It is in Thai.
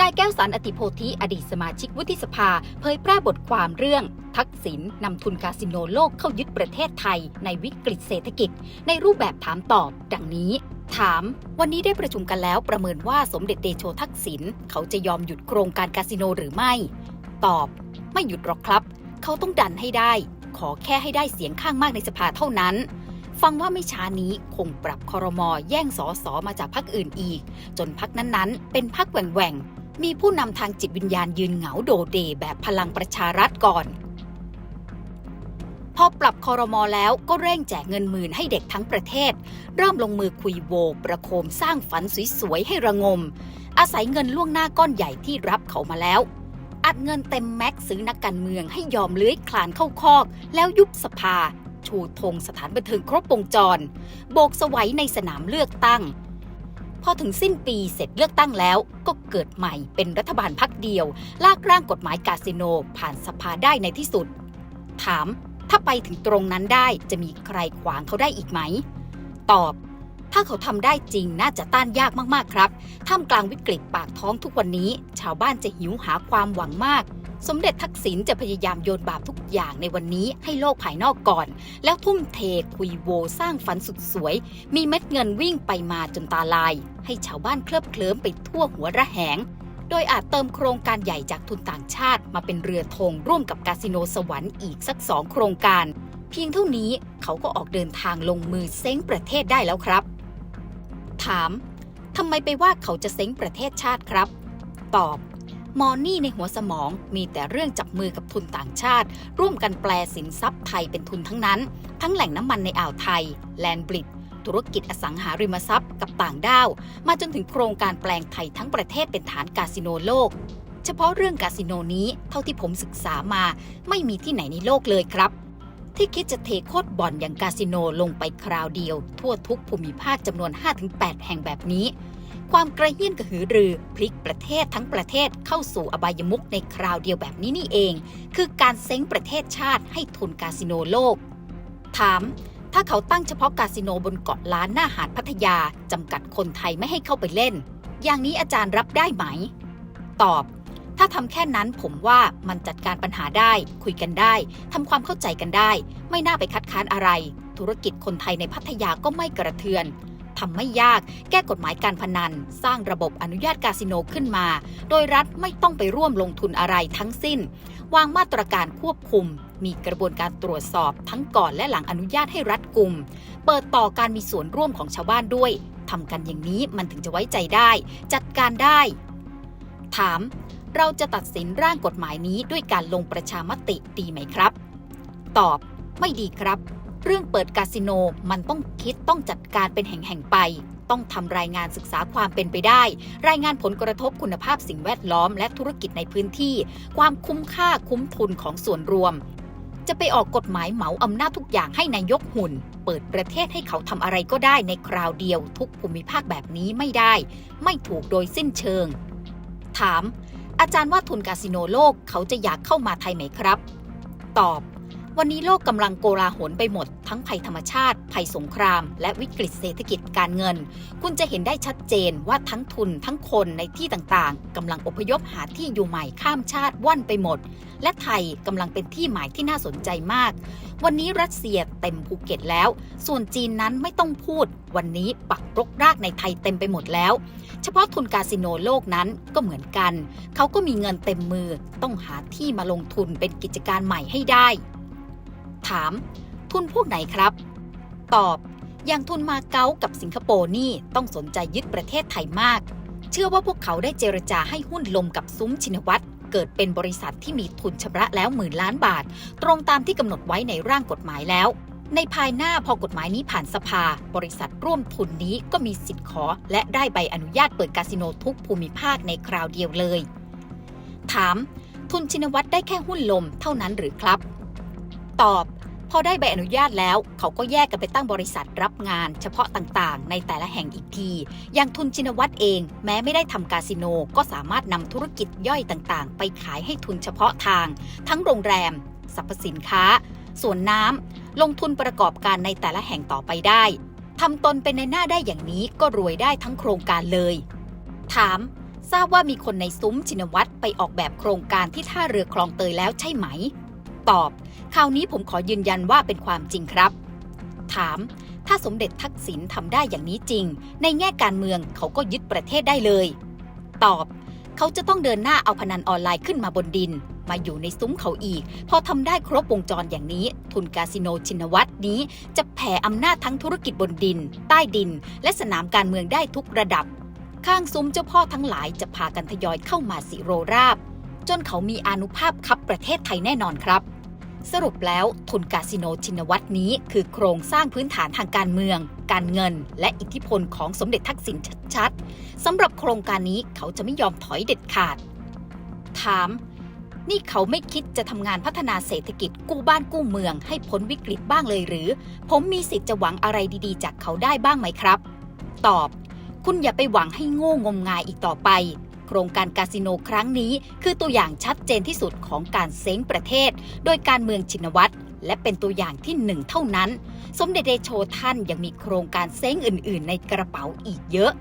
นายแก้วสันอติโพธิอดีตสมาชิกวุฒิสภา เผยแพร่บทความเรื่อง ทักษิณนำทุนคาสิโนโลกเข้ายึดประเทศไทย ในวิกฤตเศรษฐกิจ ในรูปแบบถามตอบ ดังนี้ ถาม วันนี้ได้ประชุมกันแล้วประเมินว่าสมเด็จเดโชทักษิณเขาจะยอมหยุดโครงการคาสิโนหรือไม่ ตอบ ไม่หยุดหรอกครับ เขาต้องดันให้ได้ ขอแค่ให้ได้เสียงข้างมากในสภาเท่านั้นฟังว่าไม่ช้านี้คงปรับคอรมอแย่งสอสอมาจากพรรคอื่นอีก จนพักนั้นๆ เป็นพักแหว่ง มีผู้นำทางจิตวิญญาณยืนเหงาโดเดแบบพลังประชารัฐก่อน พอปรับคอรมอแล้วก็เร่งแจกเงินหมื่นให้เด็กทั้งประเทศ เริ่มลงมือคุยโวประโคมสร้างฝันสวยๆให้ระงม อาศัยเงินล่วงหน้าก้อนใหญ่ที่รับเขามาแล้ว อัดเงินเต็มแม็กซ์ซื้อนักการเมืองให้ยอมเลื้อยคลานเข้าคอก แล้วยุบสภา ชูธงสถานบันเทิงครบวงจร โบกสวัยในสนามเลือกตั้ง พอถึงสิ้นปีเสร็จเลือกตั้งแล้ว ก็เกิดใหม่เป็นรัฐบาลพักเดียว ลากร่างกฎหมายคาสิโนผ่านสภาได้ในที่สุด ถาม ถ้าไปถึงตรงนั้นได้จะมีใครขวางเขาได้อีกไหม ตอบ ถ้าเขาทำได้จริงน่าจะต้านยากมากๆครับท่ามกลางวิกฤตปากท้องทุกวันนี้ ชาวบ้านจะหิวหาความหวังมาก สมเด็จทักษิณจะพยายามโยนบาปทุกอย่างในวันนี้ให้โลกภายนอกก่อน แล้วทุ่มเทคุยโวสร้างฝันสุดสวย มีเม็ดเงินวิ่งไปมาจนตาลาย ให้ชาวบ้านเคลิบเคลิ้มไปทั่วหัวระแหง โดยอาจเติมโครงการใหญ่จากทุนต่างชาติ มาเป็นเรือธงร่วมกับคาสิโนสวรรค์อีกสักสองโครงการ เพียงเท่านี้เขาก็ออกเดินทางลงมือเซ้งประเทศได้แล้วครับ ถามทำไมไปว่าเขาจะเซ้งประเทศชาติครับ ตอบ มอนี่ในหัวสมองมีแต่เรื่องจับมือกับทุนต่างชาติ ร่วมกันแปลสินทรัพย์ไทยเป็นทุนทั้งนั้น ทั้งแหล่งน้ำมันในอ่าวไทย แลนบริดธุรกิจอสังหาริมทรัพย์กับต่างด้าว มาจนถึงโครงการแปลงไทยทั้งประเทศเป็นฐานคาสิโนโลก เฉพาะเรื่องคาสิโนนี้เท่าที่ผมศึกษามาไม่มีที่ไหนในโลกเลยครับ ที่คิดจะเทโคตรบ่อนอย่างคาสิโนลงไปคราวเดียว ทั่วทุกภูมิภาคจำนวน 5-8 แห่งแบบนี้ ความกระเฮี้ยนกระหือรือพลิกประเทศทั้งประเทศเข้าสู่อบายมุกในคราวเดียวแบบนี้นี่เอง คือการเซ้งประเทศชาติให้ทุนคาสิโนโลก ถาม ถ้าเขาตั้งเฉพาะคาสิโนบนเกาะล้านหน้าหาดพัทยาจำกัดคนไทยไม่ให้เข้าไปเล่น อย่างนี้อาจารย์รับได้ไหม ตอบ ถ้าทำแค่นั้นผมว่ามันจัดการปัญหาได้คุยกันได้ทำความเข้าใจกันได้ ไม่น่าไปคัดค้านอะไร ธุรกิจคนไทยในพัทยาก็ไม่กระเทือน ทำไม่ยาก แก้กฎหมายการพนัน สร้างระบบอนุญาตคาสิโนขึ้นมา โดยรัฐไม่ต้องไปร่วมลงทุนอะไรทั้งสิ้น วางมาตรการควบคุม มีกระบวนการตรวจสอบทั้งก่อนและหลังอนุญาตให้รัฐกลุ่ม เปิดต่อการมีส่วนร่วมของชาวบ้านด้วยทำกันอย่างนี้มันถึงจะไว้ใจได้ จัดการได้ ถาม เราจะตัดสินร่างกฎหมายนี้ด้วยการลงประชามติดีไหมครับ ตอบ ไม่ดีครับ เรื่องเปิดคาสิโนมันต้องคิดต้องจัดการเป็นแห่งๆไป ต้องทำรายงานศึกษาความเป็นไปได้ รายงานผลกระทบคุณภาพสิ่งแวดล้อมและธุรกิจในพื้นที่ ความคุ้มค่าคุ้มทุนของส่วนรวม จะไปออกกฎหมายเหมาอำนาจทุกอย่างให้นายกหุ่น เปิดประเทศให้เขาทำอะไรก็ได้ในคราวเดียว ทุกภูมิภาคแบบนี้ไม่ได้ ไม่ถูกโดยสิ้นเชิง ถามอาจารย์ว่าทุนคาสิโนโลกเขาจะอยากเข้ามาไทยไหมครับ ตอบ วันนี้โลกกำลังโกลาหลไปหมด ทั้งภัยธรรมชาติ ภัยสงคราม และวิกฤตเศรษฐกิจการเงิน คุณจะเห็นได้ชัดเจนว่าทั้งทุนทั้งคนในที่ต่างๆกำลังอพยพหาที่อยู่ใหม่ข้ามชาติว่อนไปหมด และไทยกำลังเป็นที่หมายที่น่าสนใจมาก วันนี้รัสเซียเต็มภูเก็ตแล้ว ส่วนจีนนั้นไม่ต้องพูด วันนี้ปักรกรากในไทยเต็มไปหมดแล้ว เฉพาะทุนคาสิโนโลกนั้นก็เหมือนกัน เขาก็มีเงินเต็มมือต้องหาที่มาลงทุนเป็นกิจการใหม่ให้ได้ ถาม ทุนพวกไหนครับ ตอบ อย่างทุนมาเก๊ากับสิงคโปร์นี่ต้องสนใจยึดประเทศไทยมาก เชื่อว่าพวกเขาได้เจรจาให้หุ้นลมกับซุ้มชินวัตรเกิดเป็นบริษัทที่มีทุนชำระแล้วหมื่นล้านบาท ตรงตามที่กำหนดไว้ในร่างกฎหมายแล้ว ในภายหน้าพอกฎหมายนี้ผ่านสภา บริษัทร่วมทุนนี้ก็มีสิทธิ์ขอ และได้ใบอนุญาตเปิดคาสิโนทุกภูมิภาคในคราวเดียวเลย ถาม ทุนชินวัตรได้แค่หุ้นลมเท่านั้นหรือครับ ตอบ พอได้ใบอนุญาตแล้ว เขาก็แยกกันไปตั้งบริษัทรับงาน เฉพาะต่างๆ ในแต่ละแห่งอีกที อย่างทุนชินวัตรเอง แม้ไม่ได้ทำคาสิโน ก็สามารถนำธุรกิจย่อยต่างๆ ไปขายให้ทุนเฉพาะทาง ทั้งโรงแรมสรรพสินค้าส่วนน้ำลงทุนประกอบการในแต่ละแห่งต่อไปได้ทำตนเป็นในหน้าได้อย่างนี้ก็รวยได้ทั้งโครงการเลย ถาม ทราบว่ามีคนในซุ้มชินวัตรไปออกแบบโครงการที่ท่าเรือคลองเตยแล้วใช่ไหม ตอบคราวนี้ผมขอยืนยันว่าเป็นความจริงครับ ถาม ถ้าสมเด็จทักษิณทำได้อย่างนี้จริง ในแง่การเมืองเขาก็ยึดประเทศได้เลย ตอบ เขาจะต้องเดินหน้าเอาพนันออนไลน์ขึ้นมาบนดิน มาอยู่ในซุ้มเขาอีก พอทำได้ครบวงจรอย่างนี้ ทุนคาสิโนชินวัตรนี้ จะแผ่อำนาจทั้งธุรกิจบนดิน ใต้ดิน และสนามการเมืองได้ทุกระดับ ข้างซุ้มเจ้าพ่อทั้งหลายจะพากันทยอยเข้ามาสิโรราบจนเขามีอนุภาพคับประเทศไทยแน่นอนครับ สรุปแล้วทุนคาสิโนชินวัตรนี้ คือโครงสร้างพื้นฐานทางการเมือง การเงิน และอิทธิพลของสมเด็จทักษิณชัดๆสำหรับโครงการนี้เขาจะไม่ยอมถอยเด็ดขาด ถาม นี่เขาไม่คิดจะทำงานพัฒนาเศรษฐกิจกู้บ้านกู้เมือง ให้พ้นวิกฤตบ้างเลยหรือ ผมมีสิทธิ์จะหวังอะไรดีๆ จากเขาได้บ้างไหมครับ ตอบ คุณอย่าไปหวังให้โง่งมงายอีกต่อไป โครงการคาสิโนครั้งนี้ คือตัวอย่างชัดเจนที่สุดของการเซ้งประเทศ โดยการเมืองชินวัตรและเป็นตัวอย่างที่หนึ่งเท่านั้น สมเด็จเดโชท่านยังมีโครงการเซ้งอื่น ๆ ในกระเป๋าอีกเยอะ